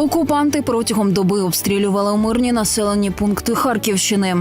Окупанти протягом доби обстрілювали мирні населені пункти Харківщини.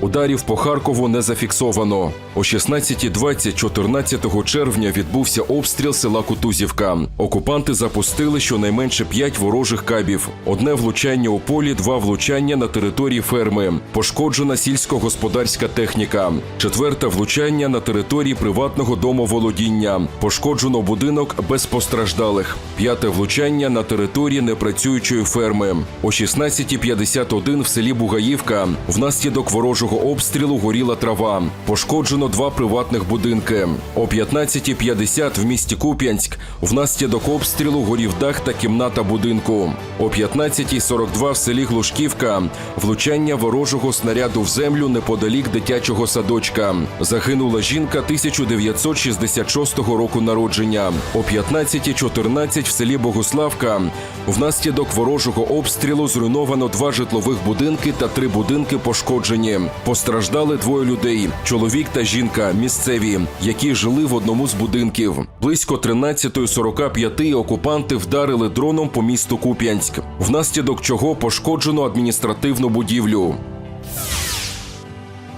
Ударів по Харкову не зафіксовано. О 16.20 14 червня відбувся обстріл села Кутузівка. Окупанти запустили щонайменше п'ять ворожих кабів: одне влучання у полі, два влучання на території ферми. Пошкоджена сільськогосподарська техніка. Четверте влучання на території приватного домоволодіння. Пошкоджено будинок без постраждалих. П'яте влучання на території непрацюючої ферми. О 16.51 в селі Бугаївка внаслідок ворожого обстрілу горіла трава. Пошкоджено два приватних будинки. О 15.50 в місті Куп'янськ внаслідок обстрілу горів дах та кімната будинку. О 15.42 в селі Глушківка влучання ворожого снаряду в землю неподалік дитячого садочка. Загинула жінка 1966 року народження. О 15.14 в селі Богуславка внаслідок ворожого обстрілу зруйновано два житлових будинки та три будинки пошкоджені. Постраждали двоє людей: чоловік та жінка місцеві, які жили в одному з будинків. Близько 13.45 окупанти вдарили дроном по місту Куп'янськ, внаслідок чого пошкоджено адміністративну будівлю.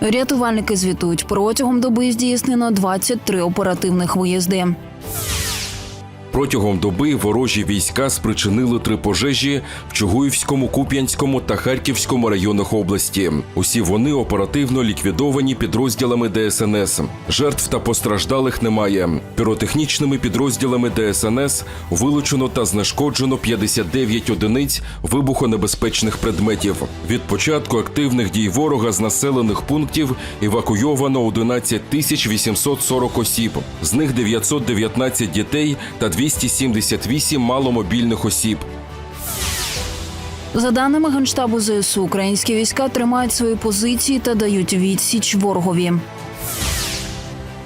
Рятувальники звітують, протягом доби здійснено 23 оперативних виїзди. Протягом доби ворожі війська спричинили три пожежі в Чугуївському, Куп'янському та Харківському районах області. Усі вони оперативно ліквідовані підрозділами ДСНС. Жертв та постраждалих немає. Піротехнічними підрозділами ДСНС вилучено та знешкоджено 59 одиниць вибухонебезпечних предметів. Від початку активних дій ворога з населених пунктів евакуйовано 11 тисяч 840 осіб. З них 919 дітей та 278 маломобільних осіб. За даними Генштабу ЗСУ, українські війська тримають свої позиції та дають відсіч ворогові.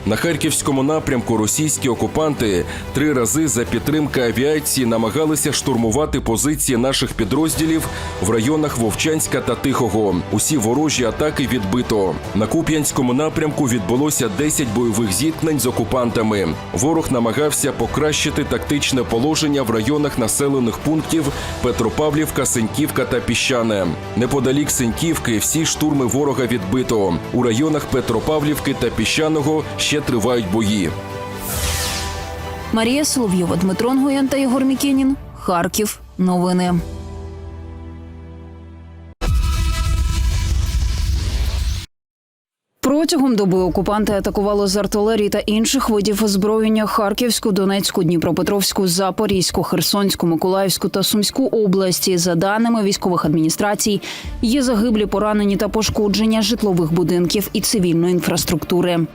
На харківському напрямку російські окупанти три рази за підтримки авіації намагалися штурмувати позиції наших підрозділів в районах Вовчанська та Тихого. Усі ворожі атаки відбито. На Куп'янському напрямку відбулося 10 бойових зіткнень з окупантами. Ворог намагався покращити тактичне положення в районах населених пунктів Петропавлівка, Сеньківка та Піщане. Неподалік Сеньківки всі штурми ворога відбито. У районах Петропавлівки та Піщаного ще тривають бої. Марія Соловйова, Дмитро Нгоєн та Єгор Мікенін. Харків. Новини. Протягом доби окупанти атакували з артилерії та інших видів озброєння Харківську, Донецьку, Дніпропетровську, Запорізьку, Херсонську, Миколаївську та Сумську області. За даними військових адміністрацій, є загиблі, поранені та пошкодження житлових будинків і цивільної інфраструктури.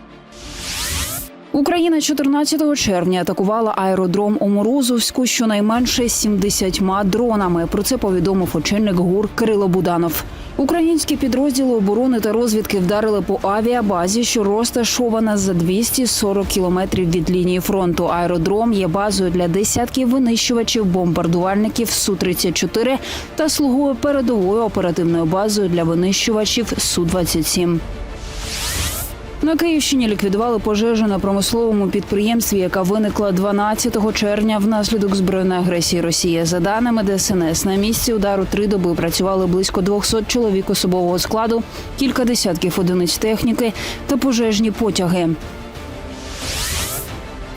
Україна 14 червня атакувала аеродром у Морозовську щонайменше 70 дронами. Про це повідомив очільник ГУР Кирило Буданов. Українські підрозділи оборони та розвідки вдарили по авіабазі, що розташована за 240 кілометрів від лінії фронту. Аеродром є базою для десятків винищувачів, бомбардувальників су 34 та слугує передовою оперативною базою для винищувачів су 27 на Київщині ліквідували пожежу на промисловому підприємстві, яка виникла 12 червня внаслідок збройної агресії Росії. За даними ДСНС, на місці удару три доби працювали близько 200 чоловік особового складу, кілька десятків одиниць техніки та пожежні потяги.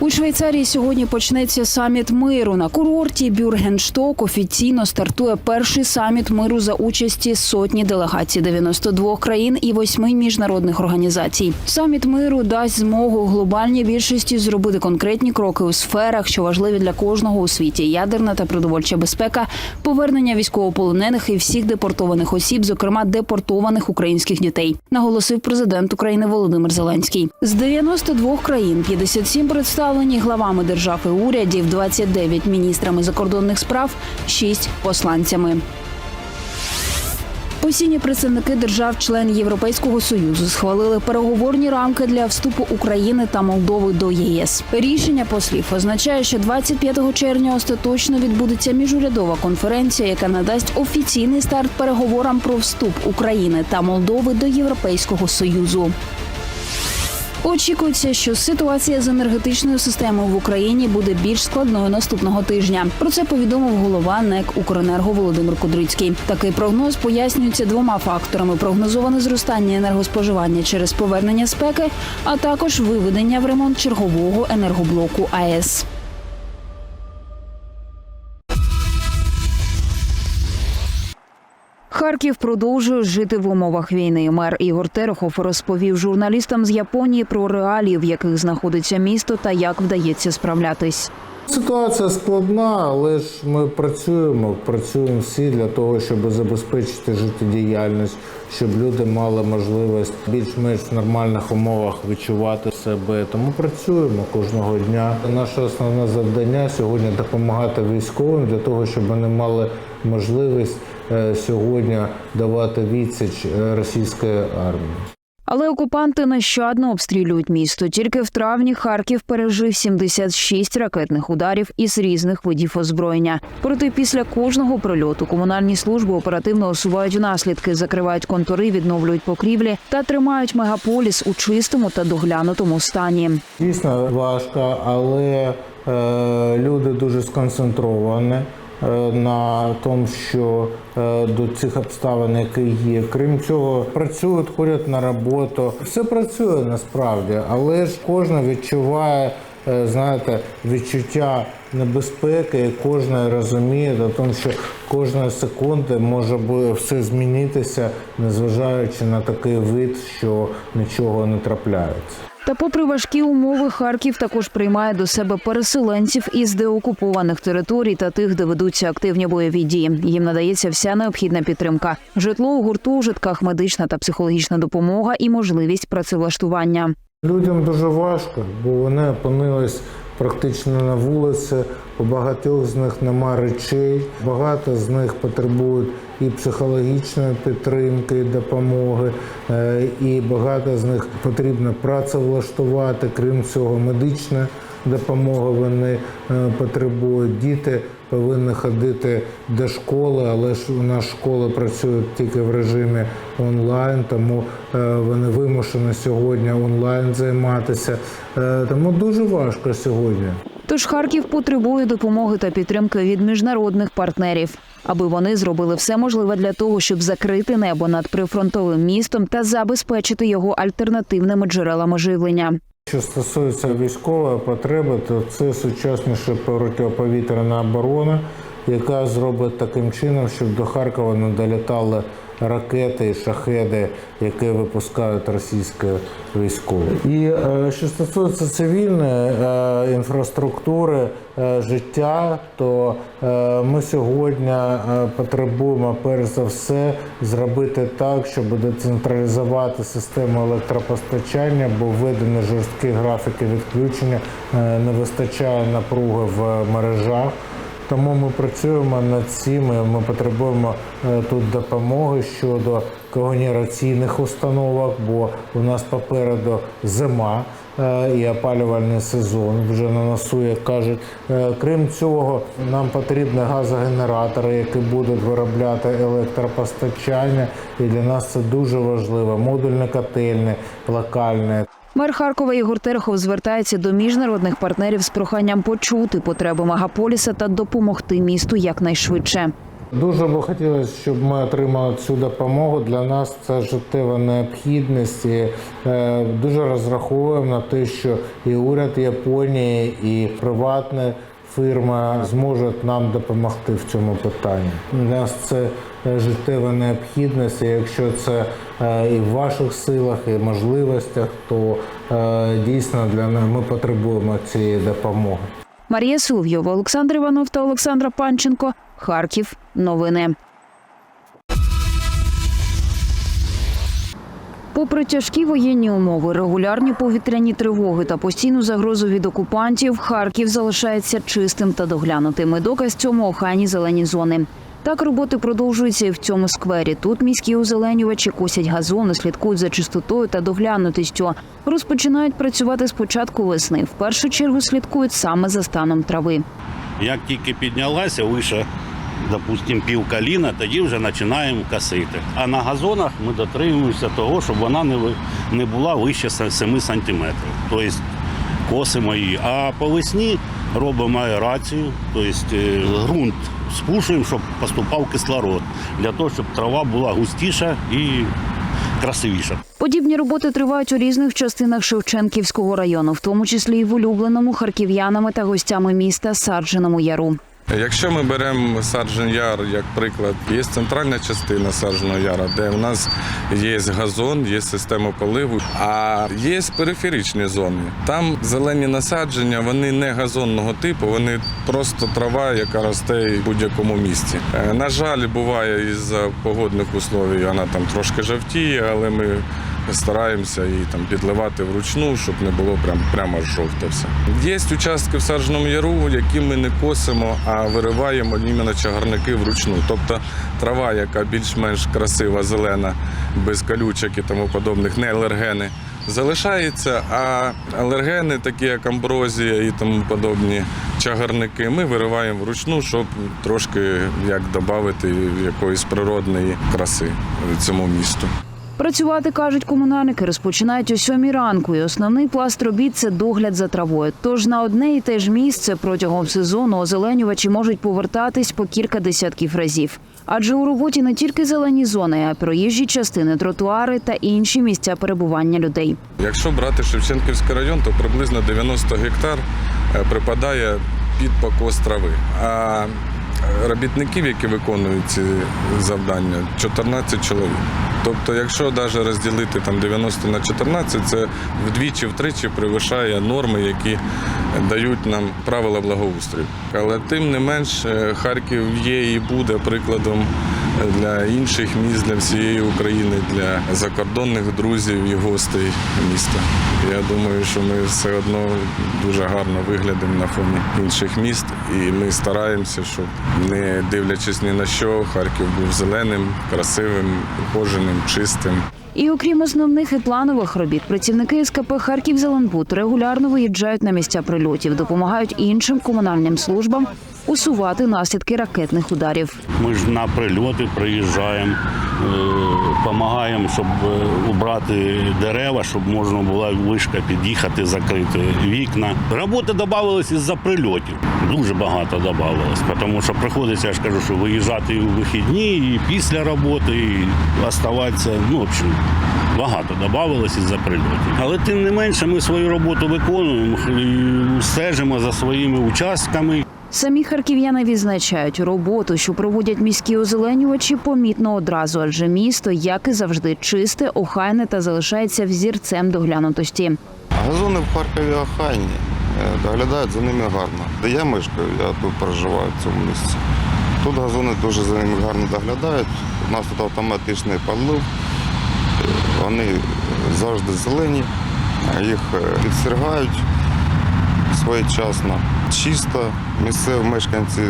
У Швейцарії сьогодні почнеться саміт миру. На курорті Бюргеншток офіційно стартує перший саміт миру за участі сотні делегацій 92 країн і восьми міжнародних організацій. Саміт миру дасть змогу глобальній більшості зробити конкретні кроки у сферах, що важливі для кожного у світі: ядерна та продовольча безпека, повернення військовополонених і всіх депортованих осіб, зокрема депортованих українських дітей, наголосив президент України Володимир Зеленський. З 92 країн 57 представлені главами держав і урядів, 29 міністрами закордонних справ, 6 посланцями. Постійні представники держав-член Європейського союзу схвалили переговорні рамки для вступу України та Молдови до ЄС. Рішення послів означає, що 25 червня остаточно відбудеться міжурядова конференція, яка надасть офіційний старт переговорам про вступ України та Молдови до Європейського союзу. Очікується, що ситуація з енергетичною системою в Україні буде більш складною наступного тижня. Про це повідомив голова НЕК «Укренерго» Володимир Кудрицький. Такий прогноз пояснюється двома факторами: прогнозоване зростання енергоспоживання через повернення спеки, а також виведення в ремонт чергового енергоблоку АЕС. Харків продовжує жити в умовах війни. Мер Ігор Терехов розповів журналістам з Японії про реалії, в яких знаходиться місто, та як вдається справлятись. Ситуація складна, але ж ми працюємо. Працюємо всі для того, щоб забезпечити життєдіяльність, щоб люди мали можливість більш-менш в нормальних умовах відчувати себе. Тому працюємо кожного дня. Наше основне завдання сьогодні допомагати військовим для того, щоб вони мали можливість сьогодні давати відсіч е, російської армії. Але окупанти нещадно обстрілюють місто. Тільки в травні Харків пережив 76 ракетних ударів із різних видів озброєння. Проте після кожного прильоту комунальні служби оперативно усувають наслідки, закривають контури, відновлюють покрівлі та тримають мегаполіс у чистому та доглянутому стані. Дійсно важко, але е, люди дуже сконцентровані е, на тому, що е, до цих обставин, які є. Крім цього, працюють, ходять на роботу. Все працює насправді, але ж кожен відчуває. е, Знаєте, відчуття небезпеки, і кожен розуміє до тому, що кожної секунди може все змінитися, незважаючи на такий вид, що нічого не трапляється. Та, попри важкі умови, Харків також приймає до себе переселенців із деокупованих територій та тих, де ведуться активні бойові дії. Їм надається вся необхідна підтримка: житло у гуртожитках, медична та психологічна допомога і можливість працевлаштування. Людям дуже важко, бо вони опинились практично на вулиці. У багатьох з них нема речей. Багато з них потребують і психологічної підтримки, і допомоги, е, і багато з них потрібно працевлаштувати. Крім цього, медична допомога вони е, потребують. Діти повинні ходити до школи, але ж у нас школи працюють тільки в режимі онлайн, тому е, вони вимушені сьогодні онлайн займатися. Тому дуже важко сьогодні. Тож Харків потребує допомоги та підтримки від міжнародних партнерів, аби вони зробили все можливе для того, щоб закрити небо над прифронтовим містом та забезпечити його альтернативними джерелами живлення. Що стосується військової потреби, то це сучасніша протиповітряна оборона, яка зробить таким чином, щоб до Харкова не долітали ракети і шахеди, які випускають російські військові. І е, що стосується цивільної е, інфраструктури е, життя, то ми сьогодні потребуємо перш за все зробити так, щоб децентралізувати систему електропостачання, бо введені жорсткі графіки відключення, не вистачає напруги в мережах. Тому ми працюємо над цим. Ми потребуємо е, тут допомоги щодо когенераційних установок, бо у нас попереду зима е, і опалювальний сезон вже на носу, як кажуть. Е, Крім цього, нам потрібні газогенератори, які будуть виробляти електропостачання. І для нас це дуже важливо. Модульні котельні, локальні. Мер Харкова Ігор Терехов звертається до міжнародних партнерів з проханням почути потреби мегаполіса та допомогти місту якнайшвидше. Дуже би хотілося, щоб ми отримали цю допомогу. Для нас це життєва необхідність. Е, дуже розраховуємо на те, що і уряд Японії, і приватні фірми зможуть нам допомогти в цьому питанні. Для нас це е, життєва необхідність. І якщо це е, і в ваших силах, і можливостях, то е, дійсно для нас ми потребуємо цієї допомоги. Марія Сув'єва, Олександр Іванов та Олександра Панченко. Харків. Новини. Попри тяжкі воєнні умови, регулярні повітряні тривоги та постійну загрозу від окупантів, Харків залишається чистим та доглянутим. І доказ цьому охайні зелені зони. Так роботи продовжуються і в цьому сквері. Тут міські озеленювачі косять газони, слідкують за чистотою та доглянутістю. Розпочинають працювати з початку весни. В першу чергу слідкують саме за станом трави. Як тільки піднялася вище допустимо, пів каліна, тоді вже починаємо косити. А на газонах ми дотримуємося того, щоб вона не, не була вище 7 сантиметрів. Тобто косимо її. А по весні робимо аерацію, тобто е, ґрунт спушуємо, щоб поступав кислород, для того, щоб трава була густіша і красивіша. Подібні роботи тривають у різних частинах Шевченківського району, в тому числі і в улюбленому харків'янами та гостями міста Садженому Яру. Якщо ми беремо Сарджен Яр як приклад, є центральна частина Сардженого Яра, де у нас є газон, є система поливу, а є периферичні зони. Там зелені насадження, вони не газонного типу, вони просто трава, яка росте в будь-якому місці. Е, На жаль, буває із-за погодних условій, вона там трошки жовтіє, але ми стараємося її там підливати вручну, щоб не було прям прямо жовте все. Є участки в Саржному яру, які ми не косимо, а вириваємо іменно чагарники вручну. Тобто трава, яка більш-менш красива, зелена, без колючок і тому подобних, не алергени. Залишається, а алергени, такі як амброзія і тому подобні чагарники, ми вириваємо вручну, щоб трошки як додати якоїсь природної краси цьому місту. Працювати, кажуть комунальники, розпочинають о сьомій ранку. І основний пласт робіт це догляд за травою. Тож на одне і те ж місце протягом сезону озеленювачі можуть повертатись по кілька десятків разів. Адже у роботі не тільки зелені зони, а й проїжджі частини, тротуари та інші місця перебування людей. Якщо брати Шевченківський район, то приблизно 90 гектар е, припадає під покос трави. А робітників, які виконують ці завдання, 14 чоловік. Тобто, якщо навіть розділити там 90 на 14, це вдвічі-втричі перевищає норми, які дають нам правила благоустрою. Але тим не менш, е, Харків є і буде прикладом для інших міст, для всієї України, для закордонних друзів і гостей міста. Я думаю, що ми все одно дуже гарно виглядимо на фоні інших міст, і ми стараємося, щоб не дивлячись ні на що, Харків був зеленим, красивим, ухоженим, чистим. І окрім основних і планових робіт, працівники СКП Харків Зеленбуд регулярно виїжджають на місця прильотів, допомагають іншим комунальним службам усувати наслідки ракетних ударів. Ми ж на прильоти приїжджаємо, допомагаємо, щоб е, убрати дерева, щоб можна була вишка під'їхати, закрити вікна. Роботи додавалось із-за прильотів. Дуже багато додавалось, тому що приходиться, я ж кажу, що виїжджати у вихідні, і після роботи, і оставатися. Ну, в общем, багато додавалось із-за прильотів. Але тим не менше, ми свою роботу виконуємо, стежимо за своїми участками. Самі харків'яни відзначають роботу, що проводять міські озеленювачі, помітно одразу, адже місто, як і завжди, чисте, охайне та залишається взірцем доглянутості. Газони в Харкові охайні, е, доглядають за ними гарно. Де я мешкаю, я тут проживаю в цьому місці. Тут газони дуже за ними гарно доглядають. У нас тут автоматичний подлив, Е, вони завжди зелені, а їх е, підстерігають своєчасно. Чисто, місцеві мешканці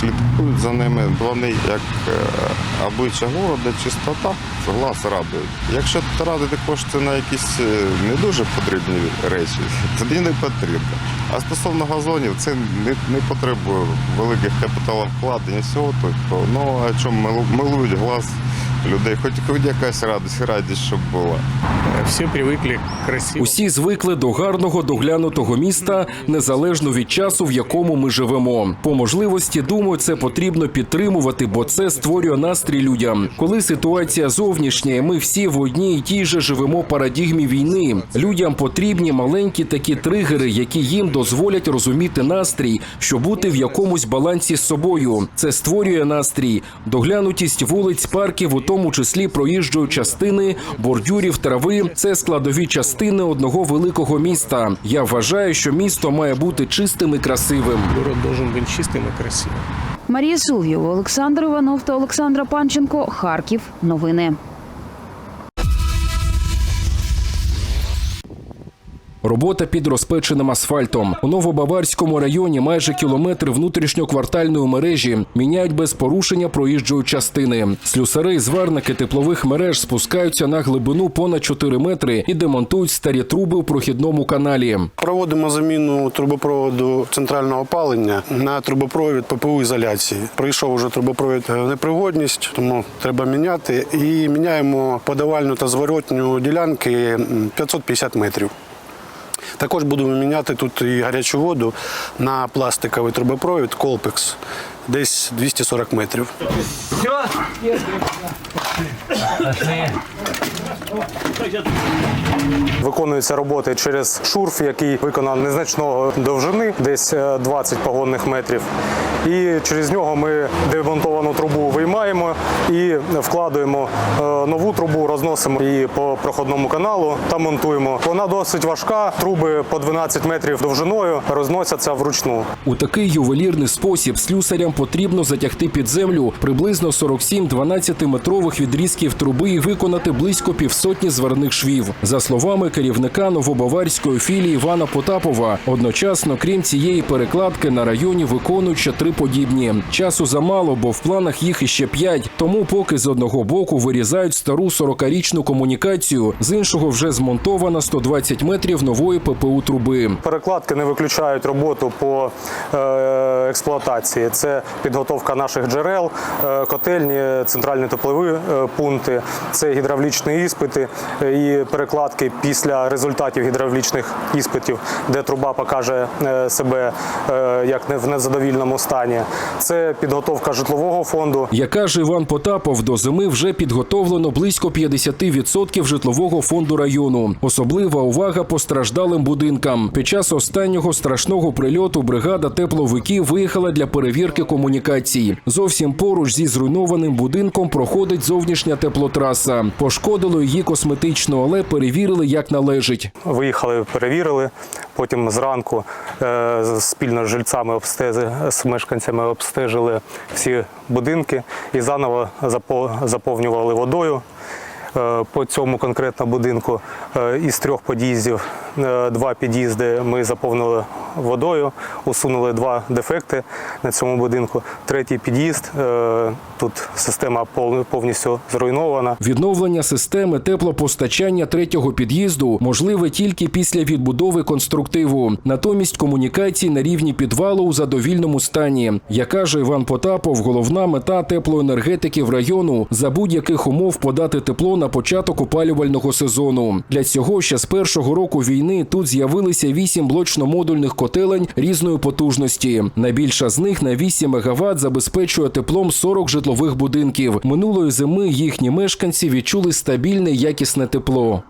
слідкують за ними. Вони як е, обличчя города, чистота, глаз радують. Якщо тратити кошти на якісь е, не дуже потрібні речі, тоді не потрібно. А стосовно газонів, це не, не потребує великих капіталовкладень і всього. Тобто, ну а чому милу- милують глаз людей, хоч, хоч якась радість, радість, щоб була. Все привыкли к красивому. Усі звикли до гарного доглянутого міста незалежно від часу, в якому ми живемо. По можливості, думаю, це потрібно підтримувати, бо це створює настрій людям. Коли ситуація зовнішня, ми всі в одній і тій же живемо парадігмі війни. Людям потрібні маленькі такі тригери, які їм дозволять розуміти настрій, що бути в якомусь балансі з собою. Це створює настрій, доглянутість вулиць, парків, у тому числі проїжджої частини, бордюрів, трави це складові частини одного великого міста. Я вважаю, що місто має бути чистим і красивим. Город должен быть чистым и красивым. Марія Сув'єва, Олександр Іванов та Олександра Панченко. Харків. Новини. Робота під розпеченим асфальтом. У Новобаварському районі майже кілометр внутрішньоквартальної мережі міняють без порушення проїжджої частини. Слюсари і зварники теплових мереж спускаються на глибину понад 4 метри і демонтують старі труби у прохідному каналі. Проводимо заміну трубопроводу центрального опалення на трубопровід ППУ ізоляції. Прийшов уже трубопровід е, непригодність, тому треба міняти. І міняємо подавальну та зворотню ділянки м, 550 метрів. Також будемо міняти тут і гарячу воду на пластиковий трубопровід Колпекс, десь 240 метрів. Виконуються роботи через шурф, який виконав незначного довжини, десь е, 20 погонних метрів. І через нього ми демонтовану трубу виймаємо і вкладуємо е, нову трубу, розносимо її по проходному каналу та монтуємо. Вона досить важка. Труби по 12 метрів довжиною розносяться вручну. У такий ювелірний спосіб слюсарям потрібно затягти під землю приблизно 47 12-метрових відрізків труби і виконати близько півсотні зварних швів. За словами керівника новобаварської філії Івана Потапова, одночасно, крім цієї перекладки, на районі виконують ще три подібні. Часу замало, бо в планах їх іще п'ять. Тому поки з одного боку вирізають стару 40-річну комунікацію, з іншого вже змонтована 120 метрів нової ППУ труби. Перекладки не виключають роботу по е, експлуатації. Це підготовка наших джерел, е, котельні, центральні теплові е, пункти, це гідравлічні іспити і перекладки після результатів гідравлічних іспитів, де труба покаже е, себе е, як не в незадовільному стані. Це підготовка житлового фонду. Як каже Іван Потапов, до зими вже підготовлено близько 50% житлового фонду району. Особлива увага постраждалим будинкам. Під час останнього страшного прильоту бригада тепловиків виїхала для перевірки комунікацій. Зовсім поруч зі зруйнованим будинком проходить зовнішня теплотраса. Пошкодило її косметично, але перевірили як належить. Виїхали, перевірили. Потім зранку е, спільно з обстези, з мешканцями обстежили всі будинки і заново заповнювали водою. Е, По цьому конкретно будинку е, із трьох під'їздів два під'їзди ми заповнили водою, усунули два дефекти на цьому будинку. Третій під'їзд е, тут система пов- повністю зруйнована. Відновлення системи теплопостачання третього під'їзду можливе тільки після відбудови конструктиву. Натомість комунікації на рівні підвалу у задовільному стані. Як каже Іван Потапов, головна мета теплоенергетиків району за будь-яких умов подати тепло на початок опалювального сезону. Для цього ще з першого року війни тут з'явилися вісім блочно-модульних котелень різної потужності. Найбільша з них на 8 мегаватт забезпечує теплом 40 житлових будинків. Минулої зими їхні мешканці відчули стабільне якісне тепло.